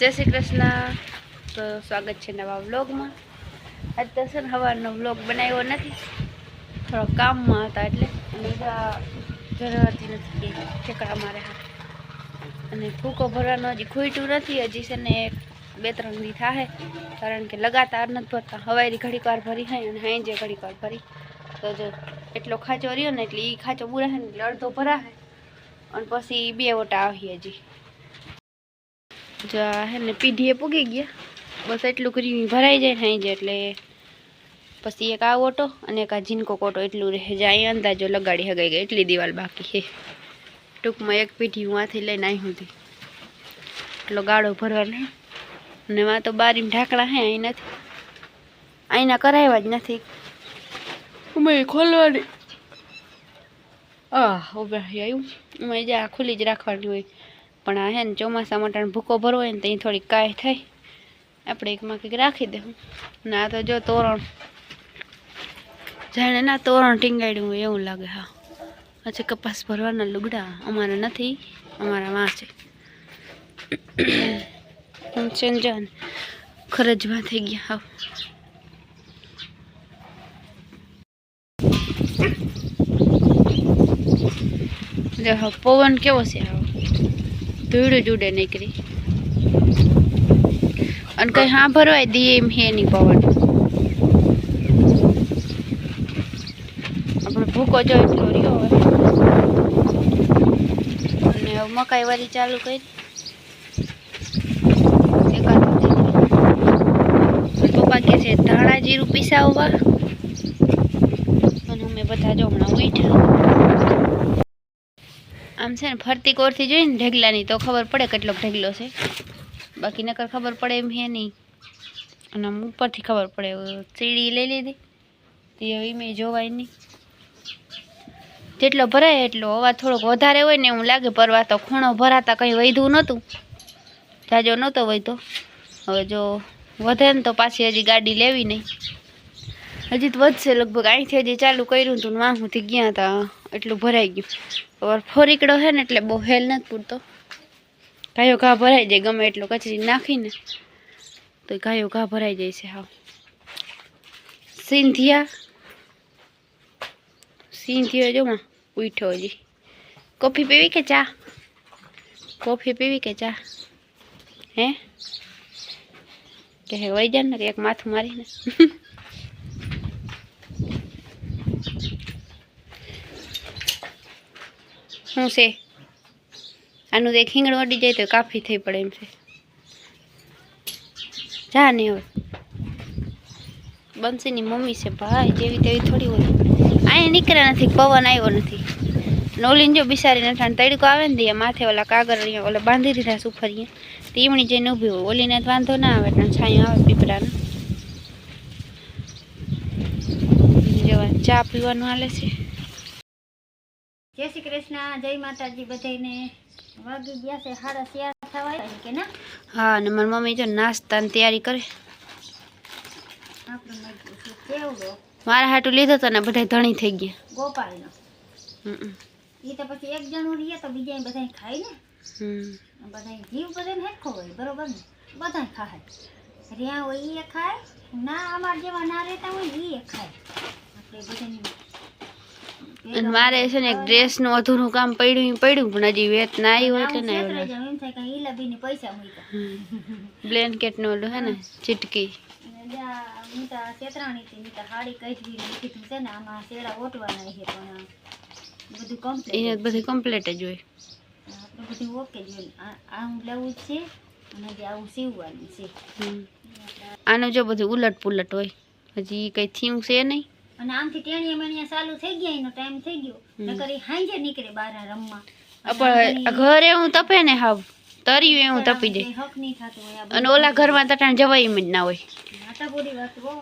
જય શ્રી કૃષ્ણ. તો સ્વાગત છે નવા વ્લોગમાં. આજ તો છે ને સવારનો વ્લોગ બનાવ્યો નથી. થોડો કામમાં હતા એટલે. જરૂરતી નથી ઠેકડા મારે અને ફૂકો ભરવાનો હજી ખૂટ્યું નથી. હજી છે ને બે, ત્રણ દી થાય કારણ કે લગાતાર નથી ભરતા. હવાઈ ઘડીક વાર ભરી હોય અને હાંજે ઘડીક વાર ભરી. તો જો એટલો ખાંચો રહ્યો ને એટલે એ ખાંચો બુરા ને એટલે અડધો ભરાશે અને પછી બે ઓટા આવી હજી. જો હે ને પીઢીએ પૂગી ગયા. બસ એટલું કરી ભરાઈ જાય ને અહીં એટલે પછી એક આ ઓટો અને એક આ ઝીનકો કોટો એટલું રહે. જાય અહીં અંદાજો લગાડી હગાઈ ગઈ. એટલી દિવાલ બાકી છે. ટૂંકમાં એક પીઢી હું આથી લઈને આવી હતી. એટલો ગાળો ભરવાનો અને માં તો બારીમાં ઢાંકણા હે અહીં નથી. અહીંના કરાવ્યા જ નથી. ઉમે ખોલવાની. આ ઊભા આવ્યું ઉમે જ્યાં ખુલ્લી જ રાખવાની હોય. પણ આ હે ને ચોમાસા માટે ભૂકો ભરવો હોય ને ત્યાં થોડીક કાય થાય આપણે એકમાં કંઈક રાખી દઉં ને આ તો જો તોરણ. જાણે ના તોરણ ટીંગાડ્યું એવું લાગે હા. પછી કપાસ ભરવાના લુગડા અમારા નથી, અમારા માં છે. હું સંજાન ખરજમાં થઈ ગયા હા જો પવન કેવો છે ધૂળ જ નીકળી. અને કઈ હા ભરવાય દે એમ હે નહીં પવન. આપણે ભૂકો જો એટલો રહ્યો અને હવે મકાઈ વાળી ચાલુ કરી. પપ્પા કે છે ધાણા જીરું પીસાવવા. અને અમે બધા જો હમણાં ઉઠ્યા. આમ છે ને, ફરતી કોરથી જોઈને ઢેગલાની, તો ખબર પડે કેટલો ઢેગલો છે. બાકી નકર ખબર પડે એમ હે નહીં. અને આમ ઉપરથી ખબર પડે સીડી લઈ લીધી. તે હવે જોવાય નહીં. જેટલો ભરાય એટલો અવાજ થોડોક વધારે હોય ને એવું લાગે. પરવા તો ખૂણો ભરાતા કંઈ વધ્યું નહોતું. જાજો નહોતો વધ્યો. હવે જો વધે ને તો પાછી હજી ગાડી લેવી નહીં. હજી તો વધશે, લગભગ અહીંથી હજી ચાલુ કર્યું હતું વાંહુથી ગયા હતા, એટલું ભરાઈ ગયું. હવે ફોરીકડો છે ને એટલે બહુ હેલ નથી પૂરતો. ગાયો ઘા ભરાઈ જાય, ગમે એટલો કચરી નાખીને. તો ગાયો ઘા ભરાઈ જાય છે હા સિંધિયા. સિંધિયો જો માં, ઉઠ્યો હજી. કોફી પીવી કે ચા? કોફી પીવી કે ચા? હે? કે હે વહી જા ને એક માથું મારીને. શું છે? આનું તે ખીંગણ વડી જાય તો કાફી થઈ પડે એમ છે. જા ને હવે. બંસીની મમ્મી છે ભાઈ, જેવી તેવી થોડી હોય. અહીંયા નીકળ્યા નથી, પવન આવ્યો નથી. નોલીન જો બિસારી નઠાણ તડકો આવે ને તે માથે ઓલા કાગળ ઓલા બાંધી દીધા સુફરીએ તીમણી જઈને ઊભી હોય, ઓલીને વાંધો ના આવે, એટલે છાંયો આવે પીપળાનો. જવા, ચા પીવાનું હાલે છે. જય શ્રી કૃષ્ણ જય માતાજી બધાને વાગી ગયા છે સાડા શિયાળ થવાય કે ના? હા અને મારી મમ્મી જો નાસ્તાની તૈયારી કરે. મારા હાટું લીધો તો ને બધા ધણી થઈ ગયા. ગોપાલનો? એ તો પછી એક જણું રહીએ તો બીજા બધા ખાય ને? બધા જીવ બધાને હેરખો હોય બરોબર ને? બધા ખાય. રહ્યા હોય એ ખાય ના અમાર જેવા ના રહેતા હોય એ ખાય. આપણે બધાને અને મારે છે ને એક ડ્રેસનું અધૂરું કામ પડ્યું પડ્યું પણ હજી વેત ના આવી હોય એટલે ના બ્લેન્કેટનું ઓલું હે ને ચીટકી. એને બધી કમ્પ્લીટ જ હોય. બધું ઓકે આ આમ લેવું છે અને જે આવું સીવવાનું છે. આનું જો બધું ઉલટ પુલટ હોય. હજી કઈ થયું છે નહીં? અને આમથી ટેણીયા મેણીયા ચાલુ થઈ ગયા એનો ટાઈમ થઈ ગયો. નકર ઈ હાંજે નીકળે બહાર રમવા. પણ ઘરે એવું તપે ને હાવ. તર્યું એવું તપી જાય અને ઓલા ઘરમાં તટાણ જવાય એમ જ ના હોય. હો.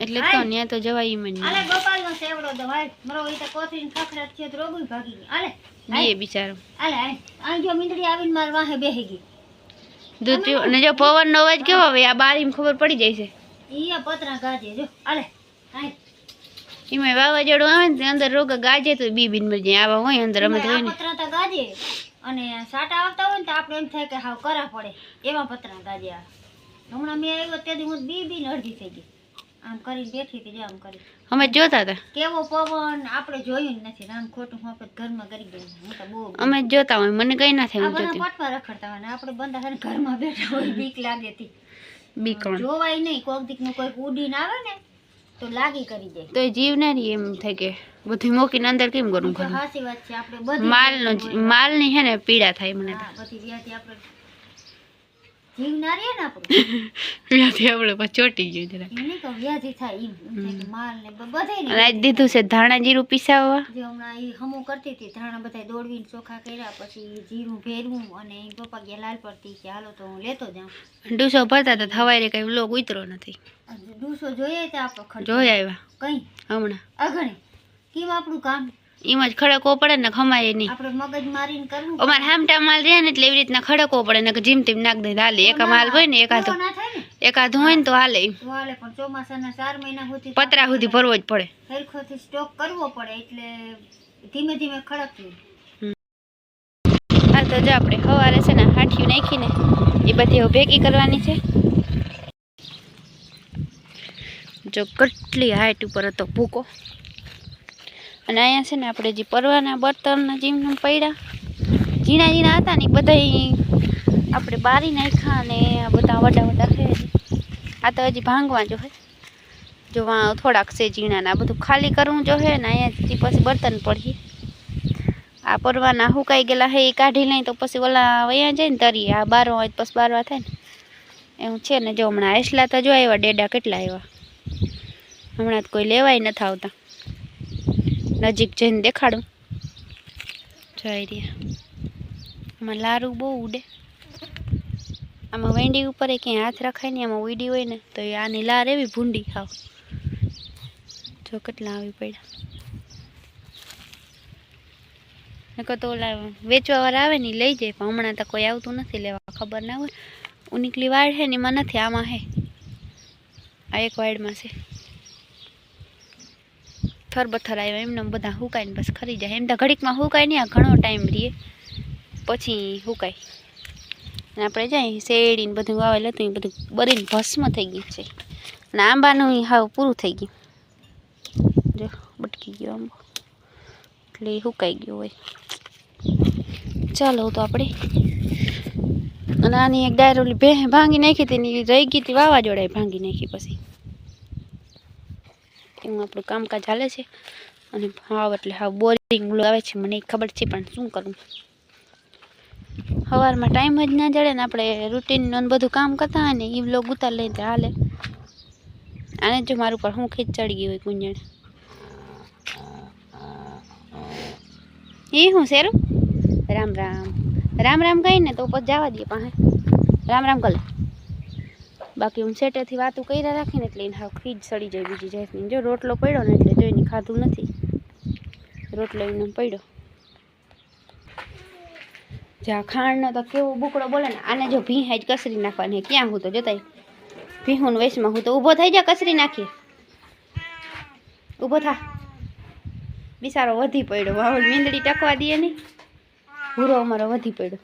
એટલે તો ત્યાં તો જવાય એમ જ ના ગોપાલ નો સેવડો તો ભાઈ મરો ઈ તો કોથરીને ખખડાટ છે તો રોગું ભાગી ગઈ આલે બે બિચારો. આલે આ જો મીંદડી આવીને માર વાહે બેહી ગઈ. દૂધ અને જો પવનનો અવાજ કેવો આવે? આ બારીમાં ખબર પડી જાય છે. ઈ પતરા ગાજે જો. આલે આય એમાં વાવાઝોડું આવે ને અંદર રોગ ગાજે તો બી બીન મરી જાય આવા હોય અંદર અમે તો પતરા ગાજે. અને સાટા આવતા હોય ને તો આપણે એમ થાય કે હાવ કરા પડે. એવા પતરા ગાજે હમણાં મેં આવ્યો ત્યાંથી હું બી બીન અડધી થઈ ગઈ. આમ કરી બેઠી હતી આમ કરી. અમે જોતા હતા. કેવો પવન આપણે જોયું જ નથી આમ ખોટું આપણે ઘરમાં કરી ગયું હું તો બહુ અમે જ જોતા હોય મને કઈ ના થાય હું જોતી. પટવા રખડતા હોય આપણે બંધા છે ઘરમાં બેઠા હોય બીક લાગે હતી બીકણ જોવાય નહીં કોક દીકનું કોઈક ઉડીને આવે ને તો લાગી કરી દે. તો જીવ ના એમ થાય કે બધું મૂકીને અંદર કેમ કરું બધી માલનો માલ માલની છે ને પીડા થાય મને હા બધી આપણે જીવ ના રહે ને આપણું. ત્યાંથી આપણે પછી ચોટી ગયું જરા નહીં કહું વ્યાધિ થાય કે માલ ને બધે અને દીધું છે ધાણા જીરું પીસાવવા? જે હમણાં એ હમું કરતી હતી ધાણા બધા દોડવીને ચોખા કર્યા પછી જીરું ભેરવું અને ઈ પપ્પા ગયા લાલ પડતી કે હાલો તો હું લેતો જાઉં. ડૂસો ભરતા તો થવાય કઈ લોક ઉતરો નથી. ડૂસો જોઈએ તો આપણો ખર્ચો જોઈ આવ્યા. કઈ? હમણાં. અગણે. કેમ આપણું કામ? એમાં જ ખડકવો પડે ને ખમાય નહીં. અમારે હામટા માલ રહે ને એટલે એવી રીતના ખડકવો પડે ને જીમ તેમ નાખ દઈ હાલે. એકા માલ હોય ને એકાદો એકાદું હોય ને તો હાલે. પતરા સુધી ભરવો જ પડે. સ્ટોક કરવો પડે એટલે ધીમે ધીમે ખડકવું. હા તો જો આપણે સવારે છે ને હાઠિયું નાખીને એ બધી ભેગી કરવાની છે. જો કેટલી હાઈટ ઉપર હતો ભૂકો. અને અહીંયા છે ને આપણે જે પરવાના બર્તનના જીમનું પડ્યા. ઝીણા ઝીણા હતા ને બધા આપણે બારી નાખ્યા અને આ બધા વડા વડા છે આ તો હજી ભાંગવા જો હે. જો થોડાક છે ઝીણાના આ બધું ખાલી કરવું જો હે ને અહીંયાથી પછી બર્તન પડીએ. આ પરવાના હુકાઈ ગયેલા હે એ કાઢી લઈ તો પછી ઓલા વયા જાય ને તરી આ બારવા હોય તો પછી બારવા થાય ને. એવું છે ને જો હમણાં એસલા તો જો આવ્યા ડેડા કેટલા આવ્યા હમણાં તો કોઈ લેવાય નથી આવતા. નજીક જઈને દેખાડું. જોઈ રહ્યા. આમાં લારું બહુ ઉડે. આમાં વેંડી ઉપર એ ક્યાંય હાથ રખાય ને આમાં ઉડી હોય ને, તો એ આની લાર એવી ભૂંડી ખાવ. જો કેટલા આવી પડ્યા. નકર તો ઓલા વેચવા વાળા આવે ને લઈ જાય, પણ હમણાં તો કોઈ આવતું નથી લેવા, ખબર ના હોય. ઉનીકલી વાડ છે ને એમાં નથી, આમાં હે. આ એક વાડમાં છે. થરબથર આવ્યા એમને બધા હુકાઈને બસ ખરી જાય. એમ તો ઘડીકમાં હુકાય નહીં, આ ઘણો ટાઈમ રહીએ. પછી હુકાય. અને આપણે જાય શેરડીને બધું વાવેલ હતું એ બધું બરીને ભસ્મ થઈ ગયું છે. અને આંબાનું હાવ પૂરું થઈ ગયું. જો, બટકી ગયો આંબો. એટલે હુકાઈ ગયો હોય. ચાલો તો આપણે. અને આની એક ડાયરોલી ભે ભાંગી નાખી હતી રહી ગઈ હતી વાવાઝોડાએ ભાંગી નાખી પછી. એવું આપણું કામકાજ ચાલે છે. અને હાવ એટલે હાવ બોરિંગ આવે છે, મને ખબર છે, પણ શું કરું? સવારમાં ટાઈમ જ ના જડે ને આપણે રૂટીનનું બધું કામ કરતા હોય ને એ લોગ ઉતાર લઈ તો હાલે. આને જો મારું પર હું ખીચ ચડી ગયું હોય કુંજણ એ હું શેરું? રામ રામ. રામ રામ કહીને તો પછી જવા દઈએ પાસે રામ રામ કર બાકી હું સેટેથી વાતું કર્યા રાખીને એટલે એને હાવ ખીજ સડી જાય, બીજી જાતની જો રોટલો પડ્યો ને એટલે જોઈને ખાધું નથી. રોટલો એને પડ્યો. જ્યાં ખાંડનો તો કેવો બુકડો બોલે ને, આને જો ભી જ કસરી નાખવાની ક્યાં હું તો જોતા ભીહું વેસમાં હું તો ઊભો થઈ જા, કસરી નાખીએ ઊભો થા. બિસારો વધી પડ્યો. વાવડ મીંદડી ટકવા દઈએ નહીં. ભૂરો અમારો વધી પડ્યો.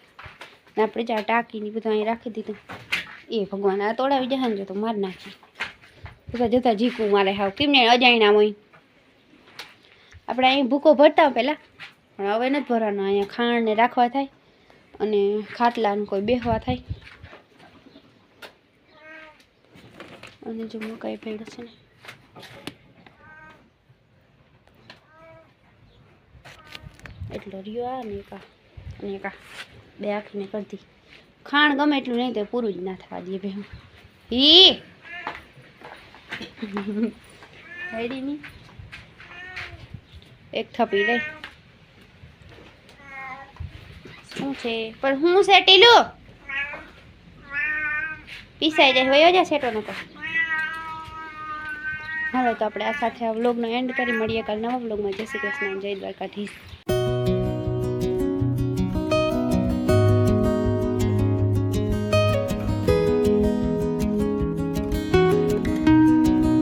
ને આપણે જ્યાં ટાંકીને બધું અહીં રાખી દીધું. એ ભગવાન આ તોડાવી જશે ને તો માર નાખી. બધા જતા જીકું મારે હાવ. કેમ ને અજાણ્યા હોય? આપણે અહીં ભૂકો ભરતા પહેલાં પણ હવે નથી ભરવાનો અહીંયા ખાણને રાખવા થાય અને ખાટલાને કોઈ બેહવા થાય. અને જો મકાઈ પડ્યો છે ને. એટલો રહ્યો આ ને એક અને એક બે આખીને કરતી ખાણ ગમે એટલું નહીં તો પૂરું જ ના થવા દઈએ બે હી રેડી નહીં એક થપી લે શું છે? પણ હું છે ટીલું પીસાઈ જાય, વયો જાય સેટો નતો હવે તો આપણે આ સાથે આ વ્લોગનો એન્ડ કરી, મળીએ કાલ નવા વ્લોગમાં જય શ્રી કૃષ્ણ, જય દ્વારકાધીશ.